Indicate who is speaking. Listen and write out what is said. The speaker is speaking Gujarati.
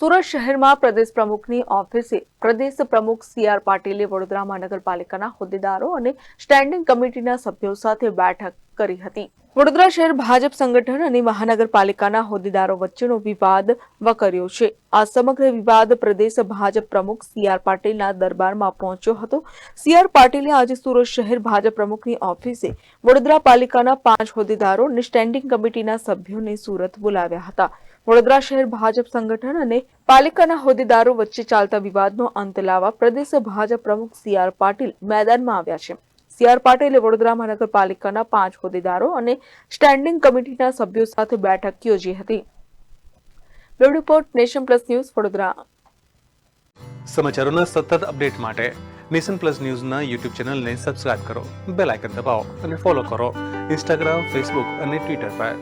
Speaker 1: સુરત શહેરમાં પ્રદેશ પ્રમુખની ઓફિસે પ્રદેશ પ્રમુખ સી આર પાટીલે વડોદરા મહાનગરપાલિકાના હોદ્દેદારો અને સ્ટેન્ડિંગ કમિટીના સભ્યો સાથે બેઠક કરી હતી. વડોદરા શહેર ભાજપ સંગઠન અને મહાનગરપાલિકાના હોદ્દેદારો વચ્ચેનો વિવાદ વકર્યો છે. આ સમગ્ર વિવાદ પ્રદેશ ભાજપ પ્રમુખ સી આર પાટીલના દરબારમાં પહોંચ્યો હતો. સી આર પાટીલે આજે સુરત શહેર ભાજપ પ્રમુખની ઓફિસે વડોદરા પાલિકાના પાંચ હોદ્દેદારો અને સ્ટેન્ડિંગ કમિટીના સભ્યોને સુરત બોલાવ્યા હતા. વડોદરા શહેર ભાજપ સંગઠન અને પાલિકાના હોદ્દેદારો વચ્ચે ચાલતા વિવાદનો અંત લાવવા પ્રદેશ ભાજપ પ્રમુખ સી આર પાટીલ મેદાનમાં આવ્યા છે. સી આર પાટીલે વડોદરા મહાનગરપાલિકાના પાંચ હોદ્દેદારો અને સ્ટેન્ડિંગ કમિટીના સભ્યો સાથે બેઠક યોજી હતી. Report, nation plus news, Vadodara.
Speaker 2: સમાચારોના સતત અપડેટ માટે નેશન પ્લસ ન્યૂઝના યુટ્યુબ ચેનલને સબસ્ક્રાઇબ કરો, બેલ આઇકન દબાવો અને ફોલો કરો. ઇન્સ્ટાગ્રામ, ફેસબુક અને ટ્વિટર પર.